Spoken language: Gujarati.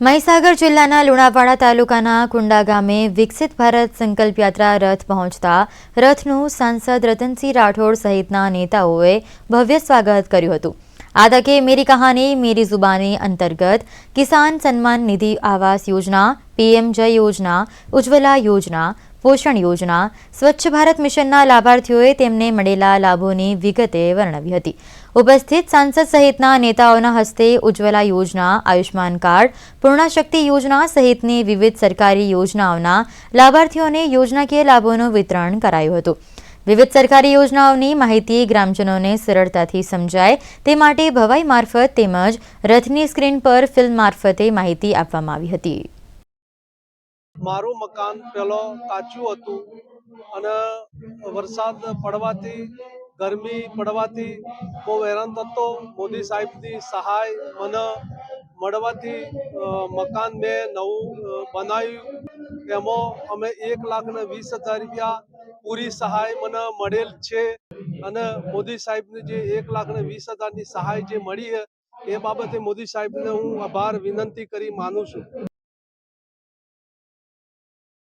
મહીસાગર જિલ્લાના લુણાવાડા તાલુકાના કુંડા ગામે વિકસિત ભારત સંકલ્પ યાત્રા રથ પહોંચતા રથનું સાંસદ રતનસિંહ રાઠોડ સહિતના નેતાઓએ ભવ્ય સ્વાગત કર્યું હતું. આ તકે મેરી કહાની મેરી જુબાની અંતર્ગત કિસાન સન્માન નિધિ આવાસ યોજના પીએમ જય યોજના ઉજ્જવલા યોજના પોષણ યોજના સ્વચ્છ ભારત મિશનના લાભાર્થીઓએ તેમને મળેલા લાભોની વિગતે વર્ણવી હતી. ઉપસ્થિત સાંસદ સહિતના નેતાઓના હસ્તે ઉજ્જવલા યોજના આયુષ્માન કાર્ડ, પૂર્ણાશક્તિ યોજના સહિતની વિવિધ સરકારી યોજનાઓના લાભાર્થીઓને યોજનાકીય લાભોનું વિતરણ કરાયું હતું. વિવિધ સરકારી યોજનાઓની માહિતી ગ્રામજનોને સરળતાથી સમજાય તે માટે ભવાઈ મારફત તેમજ રથની સ્ક્રીન પર ફિલ્મ મારફતે માહિતી આપવામાં આવી હતી. મારું મકાન પેલો કાચું હતું અને વરસાદ પડવાથી, ગરમી પડવાથી બહુ હેરાન થતો. મોદી સાહેબની સહાય મને મળવાથી મકાન મેં નવું બનાવ્યું. એમાં અમે એક લાખ ને વીસ હજાર રૂપિયા પૂરી સહાય મને મળેલ છે. અને મોદી સાહેબની જે એક લાખ ને વીસ હજારની સહાય જે મળી છે, એ બાબતે મોદી સાહેબને હું આભાર વિનંતી કરી માનું છું.